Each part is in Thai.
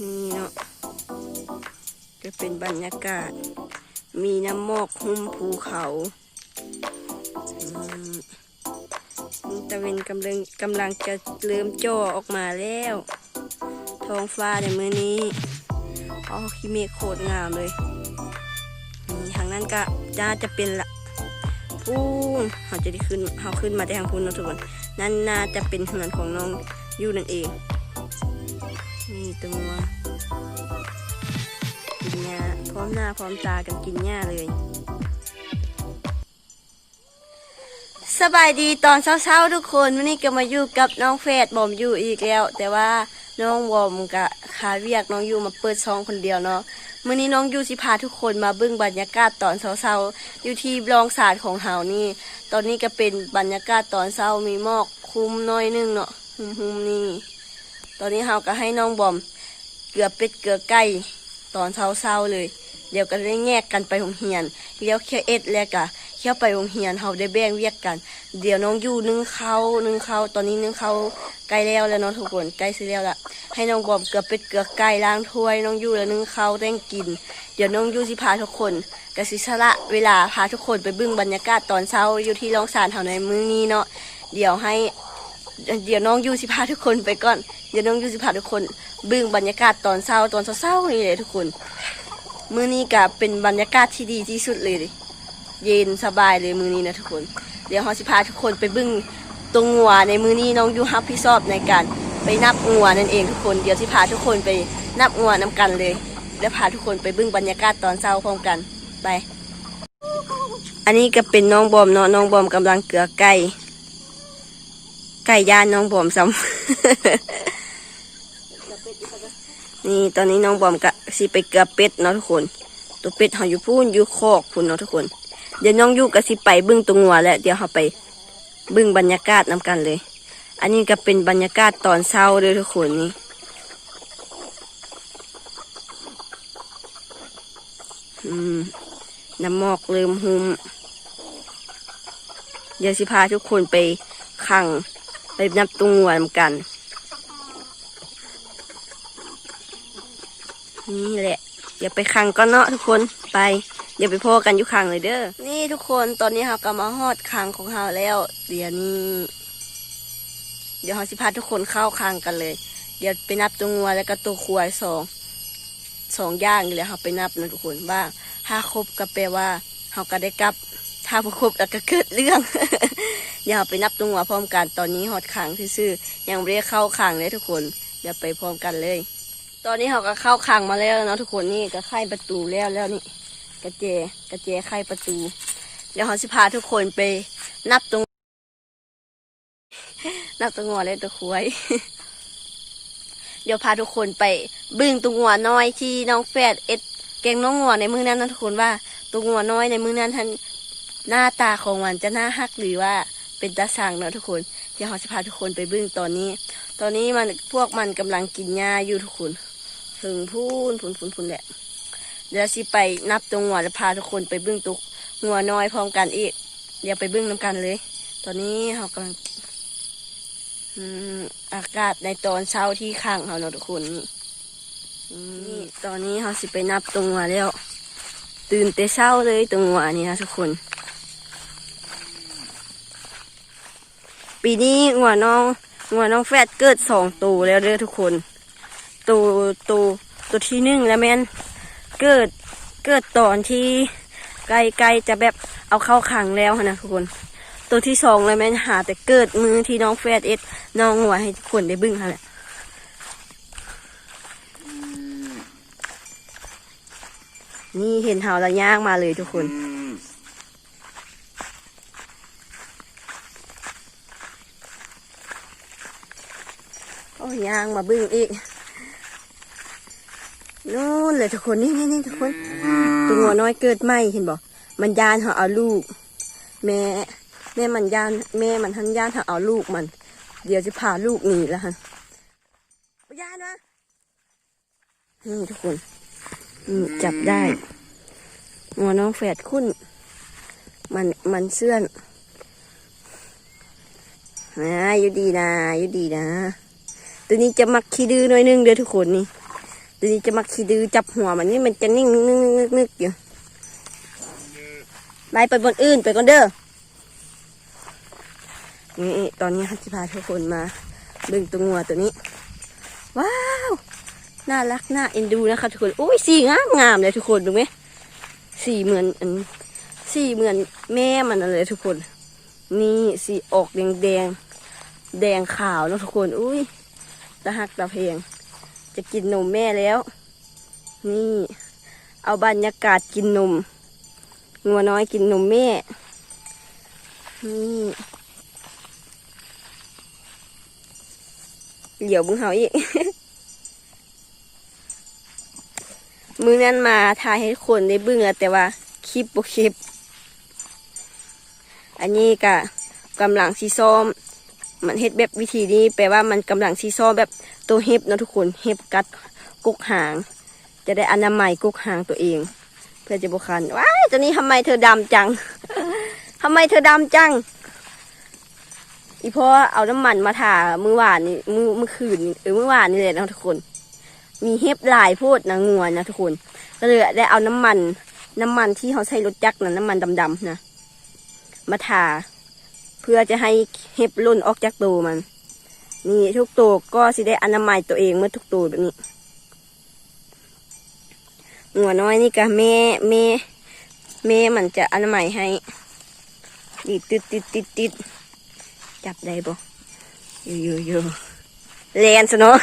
นี่เนาะจะเป็นบรรยากาศ มีน้ำมอกหุ้มภูเขาอืมตะเวนกำลังกำลังจะเริ่มจ่อออกมาแล้ว ท้องฟ้าในมือนี้อ๋อคิเมฆโคตรงามเลยนี่ทางนั้นก็น่าจะเป็นละพูนเขาจะได้ขึ้นเขาขึ้นมาแต่ทางพูนนะทุกคนนั่นน่าจะเป็นเหือนของน้องยูนั่นเอง นี่ตัวกินหญ้าพร้อมหน้าพร้อมตากันกินหญ้าเลย สบายดีตอนเช้าๆทุกคนวันนี้ก็มาอยู่กับน้องเฟดบอมอยู่อีกแล้ว แต่ว่าน้องบอมกับคาเวียกน้องยูมาเปิดช่องคนเดียวเนาะมื่อนี้น้องยูสิพาทุกคนมาเบิ่งบรรยากาศตอนเช้าๆอยู่ที่รองศาสตร์ของเฮานี่ ตอนนี้ก็เป็นบรรยากาศตอนเช้ามีหมอกคลุมน้อยนึงเนาะหุมๆนี่ ตอนนี้เฮาก็ให้น้องบอม เกลือเป็ดเกลือไก่ตอนเช้าๆเลย เดี๋ยวก็ได้แยกกันไปโรงเรียนเลี้ยวเคียวเอ็ดแล้วก็เคียวไปโรงเรียนเฮาได้แบ่งเวียกกัน เดี๋ยวน้องอยู่นึ่งข้าวนึ่งข้าวตอนนี้นึ่งข้าวใกล้แล้วแล้วเนาะทุกคนใกล้สิแล้วละให้น้องบอมเกลือเป็ดเกลือไก่ล้างถ้วยน้องอยู่แล้วนึ่งข้าวแต่งกิน เดี๋ยวน้องอยู่สิพาทุกคนกสิสละเวลาพาทุกคนไปบึ้งบรรยากาศตอนเช้าอยู่ที่โรงสารเฮาในมื้อนี้เนาะเดี๋ยวให้ เดี๋ยวน้องยูสิพาทุกคนไปก่อน เดี๋ยวน้องยูสิพาทุกคนบึ้งบรรยากาศตอนเช้าตอนเช้าๆนี่เลยทุกคน มื้อนี้ก็เป็นบรรยากาศที่ดีที่สุดเลยดิเย็นสบายเลยมื้อนี้นะทุกคน เดี๋ยวเราสิพาทุกคนไปบึ้งตรงงัวในมื้อนี้น้องยูฮับพี่ชอบในการไปนับงัวนั่นเองทุกคน เดี๋ยวสิพาทุกคนไปนับงัวนำกันเลย แล้วพาทุกคนไปบึ้งบรรยากาศตอนเช้าพร้อมกันไป อันนี้ก็เป็นน้องบอมเนาะน้องบอมกำลังเกลือไก่ ไก่ย่านน้องบอมซ้ำนี่ตอนนี้น้องบอมก็สิไปเกลือเป็ดเนาะทุกคน ตัวเป็ดเขาอยู่พูนอยู่คอกพูนเนาะทุกคน เดี๋ยวน้องยูก็สิไปเบึ้งตรงหัวแล้วเดี๋ยวเขาไปเบึ้งบรรยากาศนำกันเลย อันนี้ก็เป็นบรรยากาศตอนเช้าเลยทุกคนนี่น้ำหมอกเริ่มหุมเดี๋ยวสิพาทุกคนไปขัง ไปนับตรงหัวนกัน นี่แหละอย่าไปขังก็เนาะทุกคนไปเดี๋ยวไปพอกันอยู่ขังเลยเด้อนี่ทุกคนตอนนี้เราก็มาฮอดขังของเราแล้ว เดี๋ยวนี้เดี๋ยวเราสิพาทุกคนเข้าขังกันเลย เดี๋ยวไปนับตัวงัวแล้วก็ตัวควายสองสองย่างนี่แหละเราไปนับนะทุกคนว่าถ้าครบก็แปลว่าเราก็ได้กลับ ถ้าบ่ครบแล้วก็เกิดเรื่อง เดี๋ยวเราไปนับตัวงัวพร้อมกันตอนนี้ฮอดขังซื่อๆยังไม่ได้เข้าขังเลยทุกคนเดี๋ยวไปพร้อมกันเลย ตอนนี้เขาก็เข้าขังมาแล้วเนาะทุกคนนี่ก็ไขประตูแล้วแล้วนี่กระเจกระเจไขประตู เดี๋ยวเขาสิพาทุกคนไปนับตรงนับตรงหัวเลยตัวควายเดี๋ยวพาทุกคนไปบึ้งตรงหัวน้อยที่น้องแฟดเอ็ดแกงน้องหัวในมือนั้นนะทุกคนว่าตรงหัวน้อยในมือนั้นท่านหน้าตาของมันจะน่าฮักหรือว่า เป็นตาสั่งเนาะทุกคนเดี๋ยวเขาจะพาทุกคนไปบึ้งตอนนี้ ตอนนี้มันพวกมันกำลังกินหญ้าอยู่ทุกคน ถึงพูนพูนพูนพูนแหละ เดี๋ยวสิไปนับตรงหัวแล้วพาทุกคนไปบื้งตุกหัวน้อยพร้อมกันอีก เดี๋ยวไปบื้งน้ำกันเลย ตอนนี้เรากำลังอากาศในตอนเช้าที่ข้างเราเนาะทุกคนนี่ตอนนี้เราสิไปนับตรงหัวแล้ว ตื่นแต่เช้าเลยตรงหัวนี่นะทุกคน ปีนี้หัวน้องหัวน้องแฟดเกิดสองตัวแล้วเด้อทุกคนตัวตัวตัวที่หนึ่งแล้วแม่นเกิดเกิดตอนที่ใกล้ๆจะแบบเอาเข้าขังแล้วนะทุกคน ตัวที่สองแล้วแม่นหาแต่เกิดมือที่น้องแฟดเอ็ดน้องหัวให้ทุกคนได้บึ้งค่ะแหละนี่เห็นเห่าแล้วย่างมาเลยทุกคน ยางมาบึ้งอีกนู่นเลยทุกคนนี่นี่นี่ทุกคน ตัวน้อยเกิดใหม่เห็นบอกมันยานเขาเอาลูก แม่แม่มันยานแม่มันทันยานเขาเอาลูกมัน เดี๋ยวจะพาลูกหนีแล้วฮะยานวะนี่ทุกคนนี่จับได้หัวน้องแฝดคุ้น มันมันเสื่อนอ่าอยู่ดีนะอยู่ดีนะ ตัวนี้จะมักขี้ดื้อหน่อยนึงเด้อทุกคนนี่ตัวนี้จะมาขี้ดื้อจับหัวมันนี่มันจะนิ่งนึกนึกนึกอยู่ไปไปบนอื่นไปก่อนเด้อนี่ตอนนี้ฮัจิพาทุกคนมาดึงตัวงัวตัวนี้ ว้าวน่ารักน่าเอ็นดูนะคะทุกคนโอ้ยสีงามงามเลยทุกคนดูไหมสีเหมือนอันสีเหมือนแม่มันอะไรทุกคน นี่สีออกแดงแดงแดงขาวนะทุกคน อุ้ย ตาหักตาเพลงจะกินนมแม่แล้ว นี่ เอาบรรยากาศกินนมงัวน้อยกินนมแม่ นี่เหลียวบึงเฮาอีก มือนั้นมาถ่ายให้คนได้เบึ้งอแต่ว่าคลิปบ่คลิป อันนี้ก็กำลังซีซ้อม มันเฮ็ดแบบวิธีนี้แปลว่ามันกำลังซีซ้อแบบตัวเฮ็บเนาะทุกคนเฮ็บกัดกุกหาง จะได้อนามัยกุกหางตัวเอง เพื่อจะบุคันว้ายตัวนี้ทำไมเธอดำจังทำไมเธอดำจัง อีพ่อเอาน้ำมันมาทามือวานนี่มือเมื่อคืนเออเมื่อวานนี่เลยนะทุกคน มีเฮ็บหลายโพดนะงัวนะทุกคน ก็เลยได้เอาน้ำมัน น้ำมันที่เขาใช้รถจักรนะน้ำมันดำๆนะมาทา เพื่อจะให้เห็บหล่นออกจากตัวมัน นี่ทุกตัวก็สิได้อนามัยตัวเองเมื่อทุกตัวแบบนี้หัวน้อยนี่ก็แม่แม่แม่มันจะอนามัยให้ดีติดติดติดติดจับได้บ่โยโยโยแลนซะเนาะ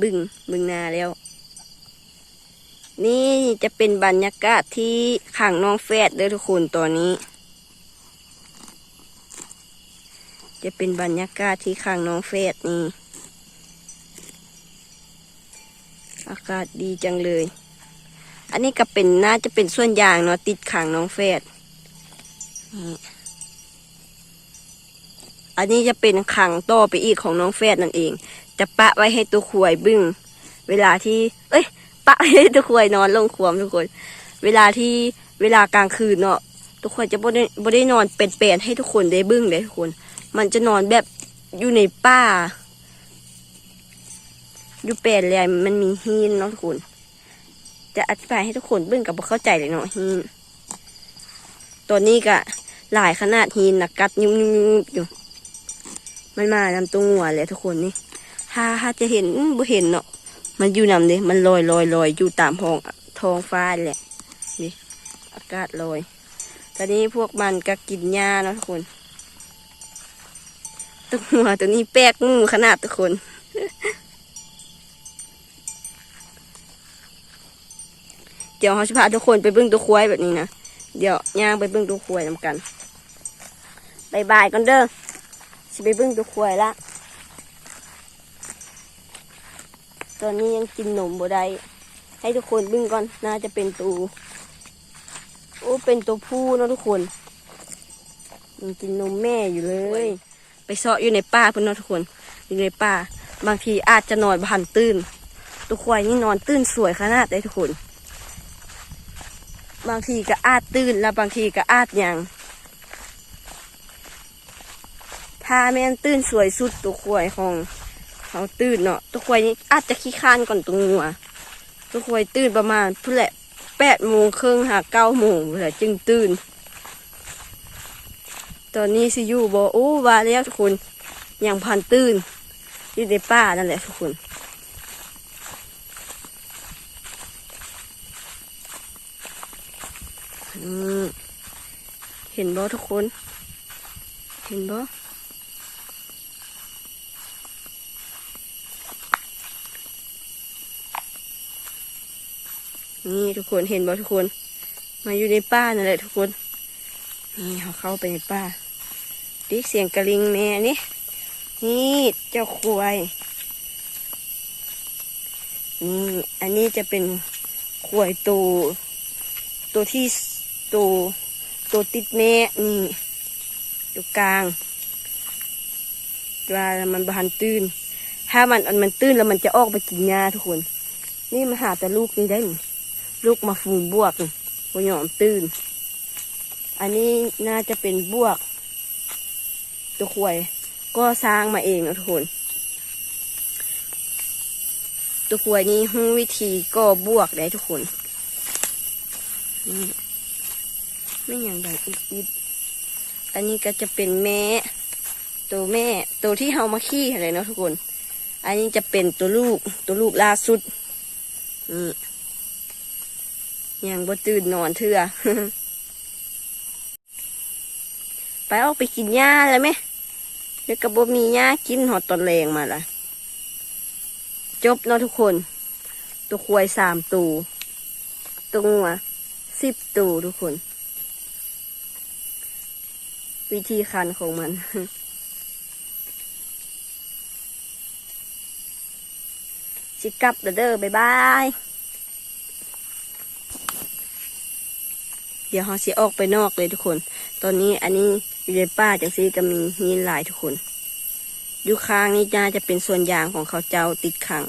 บึงบึงนาแล้ว นี่จะเป็นบรรยากาศที่ขังน้องแฟดเด้อทุกคนตอนนี้ จะเป็นบรรยากาศที่ขังน้องแฟดนี่ อากาศดีจังเลย อันนี้ก็เป็นน่าจะเป็นส่วนยางเนาะติดขังน้องแฟดอันนี้จะเป็นขังต่อไปอีกของน้องแฟดนั่นเอง จะปะไว้ให้ตัวขวยบึ้งเวลาที่ เอ้ย ปะให้ทุกคนนอนลงควมทุกคน เวลาที่เวลากลางคืนเนาะทุกคนจะบ่ได้บ่ได้นอนเป็นเปนให้ทุกคนได้บึ้งเลยทุกคน มันจะนอนแบบอยู่ในป่า อยู่เป็นเลยมันมีหินเนาะทุกคน จะอธิบายให้ทุกคนบึ้งกับเข้าใจเลยเนาะหินตัวนี้ก็หลายขนาดหินนะกัดยุ่มๆอยู่มันมานำตัวงัวเลยทุกคนนี่ถ้าถ้าจะเห็นบ่เห็นเนาะ มันอยู่นำเลยมันลอยลอยลอยอยู่ตามห้องท้องฟ้าแหละนี่อากาศลอย ตอนนี้พวกมันก็กินหญ้านะทุกคนตัวหัวตัวนี้แปลกงูขนาดทุกคนเดี๋ยวเขาจะพาทุกคนไปเบิ้งตัวควายแบบนี้นะเดี๋ยวย่างไปเบิ้งตัวควายนำกันบายบายกันเด้อสิไปเบิ้งตัวควายละ ตอนนี้ยังกินนมบ่ได้ให้ทุกคนบึ้งก่อนน่าจะเป็นตูโอ้เป็นตัวผู้นะทุกคนยังกินนมแม่อยู่เลย ไปเซาะอยู่ในป่าเพื่อนนะทุกคนอยู่ในป่า บางทีอาจจะนอนบันตื้นตัวควายนี่นอนตื้นสวยขนาดได้ทุกคน บางทีก็อาจตื้นแล้วบางทีก็อาจยังถ้าแม่นตื้นสวยสุดตัวควายของ เขาตื่นเนาะตัวควายนี่อาจจะขี้ข้านก่อนตัวงัวตัวควายตื่นประมาณพุ่นแหละแปดโมงครึ่งหาเก้าโมงพุ่นแหละจึงตื่น ตอนนี้สิอยู่บ่โอ้วาแล้วทุกคนยังพันตื่นอยู่ในป่านั่นแหละทุกคนเห็นบ่ทุกคน เห็นบ่ นี่ทุกคนเห็นบ่ทุกคน มาอยู่ในป่านั่นแหละทุกคน นี่เขาเข้าไปในป่าดิเสียงกระลิงแม่นี่ นี่เจ้าควาย นี่ อันนี้จะเป็นควายตัวตัวที่ตัวตัวติดแม่นี่ตัวกลางวลามันบานตื้น ถ้ามันอันมันตื้นแล้วมันจะออกไปกินหญ้าทุกคน นี่มันหาแต่ลูกนี่ได้นี่ ลูกมาฟูงบวกบยอมตื่น อันนี้น่าจะเป็นบวก ตัวควายก็สร้างมาเองนะทุกคน ตัวควายนี้หู้วิธีก็บวกได้ทุกคนนี่ไม่อย่างใดอีกอีกอันนี้ก็จะเป็นแม่ ตัวแม่ ตัวที่เฮามาขี้อะไรเนาะทุกคน อันนี้จะเป็นตัวลูก ตัวลูกล่าสุดนี่ ยังบ่ตื่นนอนเถื่อไปออกไปกินหญ้าเลยไหมเดี๋ยวกระบบมีหญ้ากินหอดตอนแรงมาละจบเนาะทุกคน ตัวควายสามตัวตัวงัวสิบตัวทุกคน วิธีคันของมันสิกลับเด้อเด้อบ๊ายบาย ดี๋ยวเราสิออกไปนอกเลยทุกคน ตอนนี้อันนี้อยู่ในป่าจังซีก็มีหินหลายทุกคนอยู่ข้างนี่น่าจะเป็นส่วนยางของเขาเจ้าติดขัง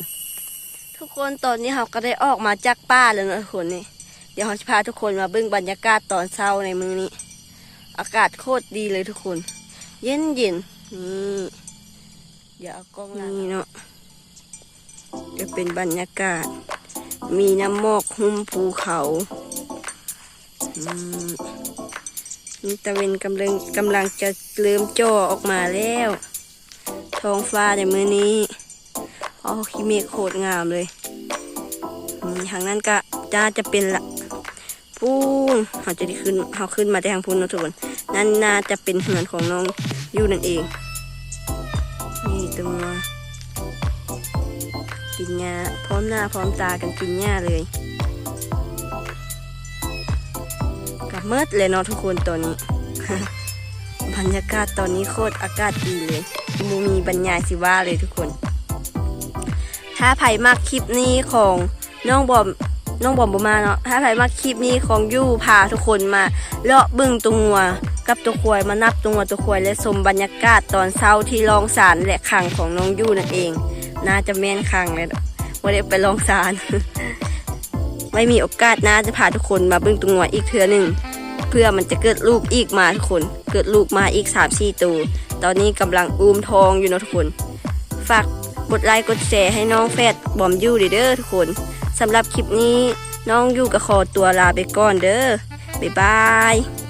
ทุกคนตอนนี้เราก็ได้ออกมาจากป่าแล้วนะทุกคนนี่เดี๋ยวเราจะพาทุกคนมาเบิ่งบรรยากาศตอนเช้าในมือนี้ อากาศโคตรดีเลยทุกคน เย็นเย็นๆนี่เดี๋ยวเอากล้องนี่เนาะจะเป็นบรรยากาศ มีน้ำหมอกหุ้มภูเขาอืมนี่ ตะเวนกำลังกำลังจะเริ่มจ่อออกมาแล้ว ท้องฟ้าในมือนี้โอ้คิเมฆโคตรงามเลยทางนั้นก็จะจะเป็นละพูนเขาจะได้ขึ้นเขาขึ้นมาได้ทางพูนนะทุกคนนั่นน่าจะเป็นเหือนของน้องยูนั่นเอง นี่ตัวกินหญ้าพร้อมหน้าพร้อมตากันกินหญ้าเลย เมิดเลยเนาะทุกคนตอนนี้ บรรยากาศตอนนี้โคตรอากาศดีเลยมูมีบรรยายสิว่าเลยทุกคน ถ้าไผ่มากคลิปนี้ของน้องบอมน้องบอมบมาเนาะถ้าไผ่มากคลิปนี้ของยู่พาทุกคนมาเลาะบึงตัวงัวกับตัวควายมานับตัวงัวตัวควายและชมบรรยากาศตอนเช้าที่ลองสารและขังของน้องยู่นั่นเอง น่าจะแม่นขังเลยว่าได้ไปลองสารไม่มีโอกาสน่าจะพาทุกคนมาบึงตัวงัวอีกเทือหนึ่ง พื่อมันจะเกิดลูกอีกมาทุกคน เกิดลูกมาอีกสามชีตัว ตอนนี้กำลังอุ้มทองอยู่นะทุกคน ฝากกดไลค์กดแชร์ให้น้องแฟดบอมยูเด้อทุกคนสำหรับคลิปนี้น้องยูกับขอตัวลาไปก่อนเด้อบ๊ายบาย